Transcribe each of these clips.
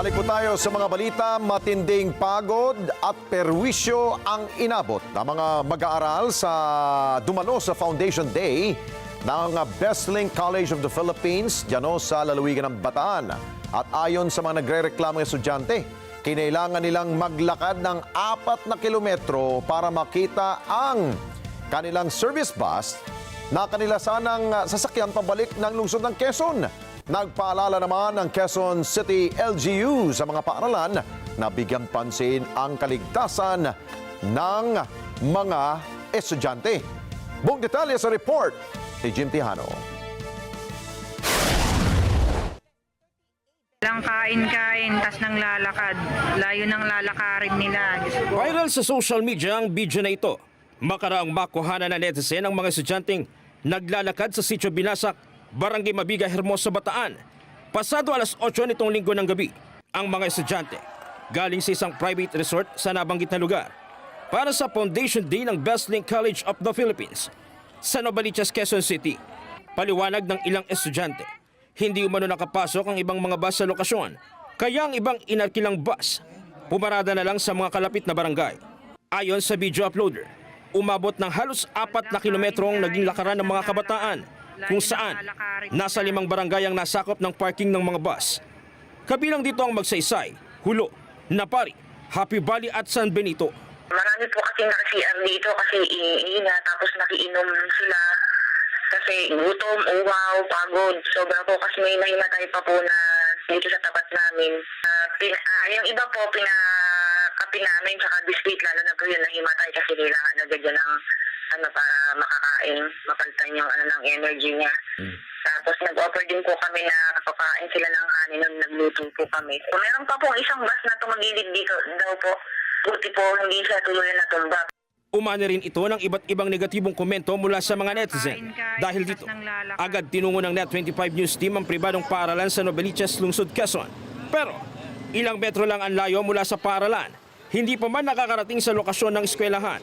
Balik po tayo sa mga balita, matinding pagod at perwisyo ang inabot ng mga mag-aaral sa dumalo sa Foundation Day ng Bestlink College of the Philippines dyan sa lalawigan ng Bataan. At ayon sa mga nagre-reklamong estudyante, kinailangan nilang maglakad ng apat na kilometro para makita ang kanilang service bus na kanila sanang uh, sasakyan pabalik ng lungsod ng Quezon. Nagpaalala naman ng Quezon City LGU sa mga paaralan na bigyan pansin ang kaligtasan ng mga estudyante. Buong detalye sa report ni Jim Tijano. Lang kain-kain, tas nang lalakad. Layo ng lalakarin nila. Viral sa social media ang video na ito. Makaraang makuhanan na netizen ang mga estudyanteng naglalakad sa Sitio Binasak, Barangay Mabiga, Hermosa, Bataan. Pasado alas 8 nitong linggo ng gabi, ang mga estudyante galing sa isang private resort sa nabanggit na lugar para sa Foundation Day ng Bestlink College of the Philippines sa Novaliches, Quezon City. Paliwanag ng ilang estudyante, hindi umano nakapasok ang ibang mga bus sa lokasyon, kaya ang ibang inarkilang bus pumarada na lang sa mga kalapit na barangay. Ayon sa video uploader, umabot ng halos apat na kilometro ang naging lakaran ng mga kabataan kung saan nasa limang barangay ang nasakop ng parking ng mga bus. Kabilang dito ang Magsaysay, Hulo, Napari, Happy Valley at San Benito. Marami po kasi naka-CR dito kasi iinga tapos nakiinom sila kasi gutom, uwaw, pagod. Sobra po kasi may nahimatay pa po na dito sa tapat namin. Ah, pin, ah, yung iba po, pinakapi namin tsaka biscuit, lalo na po yun nahimatay kasi kailangan na ganyan ng ano para makakain, mapalitan yung ano ng energy niya. Tapos nag-offer din po kami na kapakain sila ng kanin nung nagluto po kami. So, meron pa po isang bus na tumagilid dito daw po. Buti po hindi siya tuloy na tumba. Umani rin ito ng iba't ibang negatibong komento mula sa mga netizen. Dahil dito, agad tinungo ng Net25 News Team ang pribadong paaralan sa Novaliches, Lungsod, Quezon. Pero, ilang metro lang ang layo mula sa paaralan. Hindi pa man nakakarating sa lokasyon ng eskwelahan.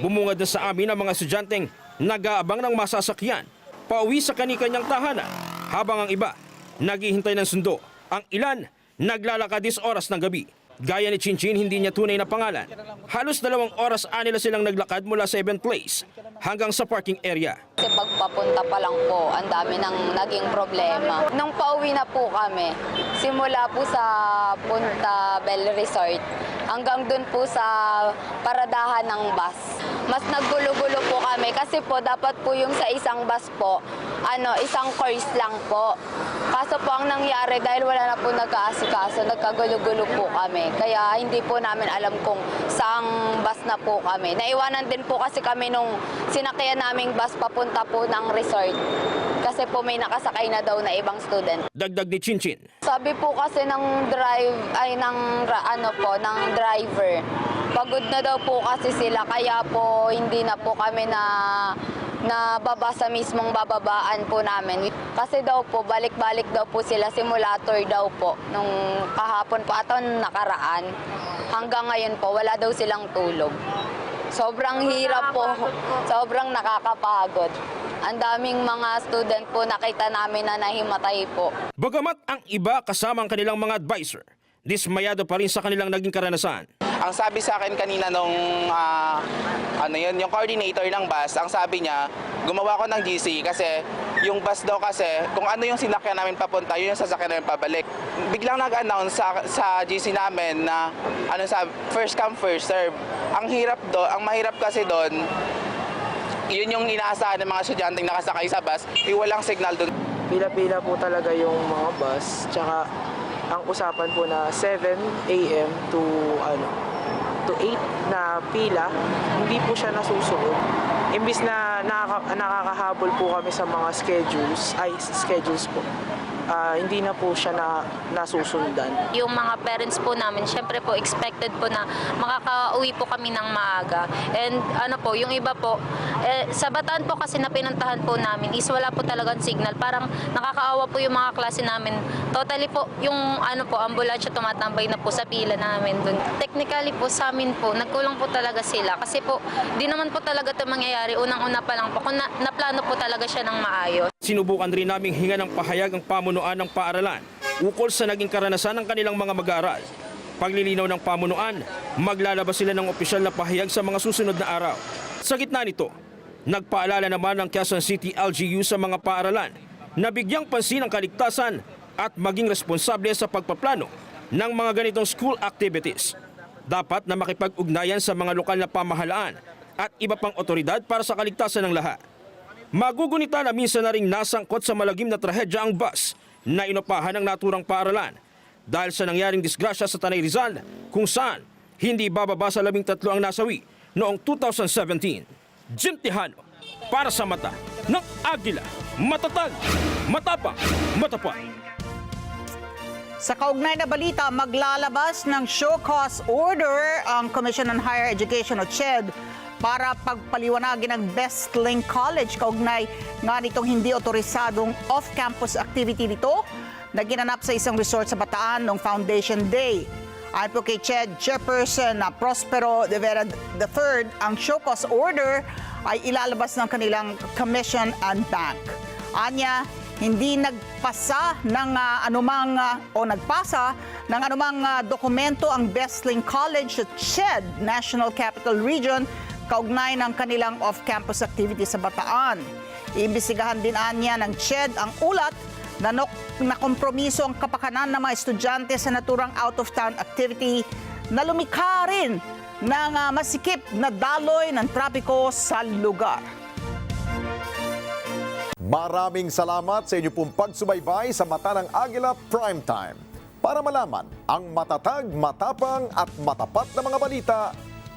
Bumungad na sa amin ang mga estudyanteng nag-aabang ng masasakyan, pauwi sa kani-kanyang tahanan, habang ang iba naghihintay ng sundo. Ang ilan naglalakad dis oras ng gabi. Gaya ni Chinchin, hindi niya tunay na pangalan. Halos dalawang oras anila silang naglakad mula sa event place hanggang sa parking area. Kasi pagpapunta pa lang po, ang dami nang naging problema. Nung pauwi na po kami, simula po sa Punta Bell Resort, hanggang dun po sa paradahan ng bus. Mas naggulo-gulo po kami kasi po dapat po yung sa isang bus po, ano, isang course lang po. Kaso po ang nangyari dahil wala na po nagkaasikaso, nagkagulo-gulo po kami. Kaya hindi po namin alam kung saang bus na po kami. Naiwanan din po kasi kami nung sinakyan naming bus papunta po ng resort. Kasi po may nakasakay na daw na ibang student. Dagdag ni Chinchin. Sabi po kasi ng drive ay ng ano po ng driver. Pagod na daw po kasi sila kaya po hindi na po kami na nababa sa mismong bababaan po namin. Kasi daw po balik-balik daw po sila simulator daw po nung kahapon po ato nakaraan. Hanggang ngayon po wala daw silang tulog. Sobrang hirap po. Sobrang nakakapagod. Ang daming mga student po nakita namin na nahimatay po. Bagamat ang iba kasama ang kanilang mga advisor, dismayado pa rin sa kanilang naging karanasan. Ang sabi sa akin kanina nung ah, ano yun, yung coordinator ng bus, ang sabi niya, gumawa ko ng GC kasi yung bus daw kasi, kung ano yung sinakyan namin papunta, yun yung sasakyan namin pabalik. Biglang nag-announce sa, sa GC namin na ano sa first come first serve. Ang hirap do, ang mahirap kasi doon, yun yung inaasahan ng mga estudyanteng nakasakay sa bus, yung walang signal doon. pila-pila po talaga yung mga bus. Tsaka ang usapan po na 7 a.m. to ano to 8 na pila, hindi po siya nasusunod. Imbis na nakaka- nakakahabol po kami sa mga schedules, ay schedules po, ah, hindi na po siya na nasusundan. yung mga parents po namin, syempre po expected po na makaka-uwi po kami ng maaga. And ano po, yung iba po, eh, sa Bataan po kasi na pinuntahan po namin is wala po talagang signal. Parang nakakaawa po yung mga klase namin. Totally po, yung ano po, ambulansya tumatambay na po sa pila namin dun. Technically po sa amin po, nagkulang po talaga sila. Kasi po, di naman po talaga ito mangyayari. Unang-una pa lang po, kung na, naplano po talaga siya ng maayos. Sinubukan rin naming hinga ng pahayag ang pamunuan ng paaralan ukol sa naging karanasan ng kanilang mga mag-aaral. Paglilinaw ng pamunuan, maglalabas sila ng opisyal na pahayag sa mga susunod na araw. Sa gitna nito, nagpaalala naman ng Quezon City LGU sa mga paaralan na bigyang pansin ang kaligtasan at maging responsable sa pagpaplano ng mga ganitong school activities. Dapat na makipag-ugnayan sa mga lokal na pamahalaan at iba pang otoridad para sa kaligtasan ng lahat. Magugunita na minsan na rin nasangkot sa malagim na trahedya ang bus na inopahan ng naturang paaralan dahil sa nangyaring disgrasya sa Tanay Rizal kung saan hindi bababa sa labing tatlo ang nasawi noong 2017. Jim Tejano, para sa mata ng Agila, matatag, matapang, matapat. Sa kaugnay na balita, maglalabas ng show cause order ang Commission on Higher Education o CHED para pagpaliwanagin ang Best Link College kaugnay nga nitong hindi otorisadong off-campus activity nito na ginanap sa isang resort sa Bataan noong Foundation Day. Ayon po kay CHED Chairperson na Prospero de Vera III, ang show cause order ay ilalabas ng kanilang Commission and Bank. Anya, hindi nagpasa ng ah, anumang ah, o nagpasa ng anumang ah, dokumento ang Bestling College at SHED National Capital Region kaugnay ng kanilang off-campus activity sa Bataan. Iimbestigahan din anya ng SHED ang ulat na nok- na kompromiso ang kapakanan ng mga estudyante sa naturang out-of-town activity na lumikha rin ng ah, masikip na daloy ng trapiko sa lugar. Maraming salamat sa inyo pong pagsubaybay sa Mata ng Agila Primetime. Para malaman ang matatag, matapang at matapat na mga balita,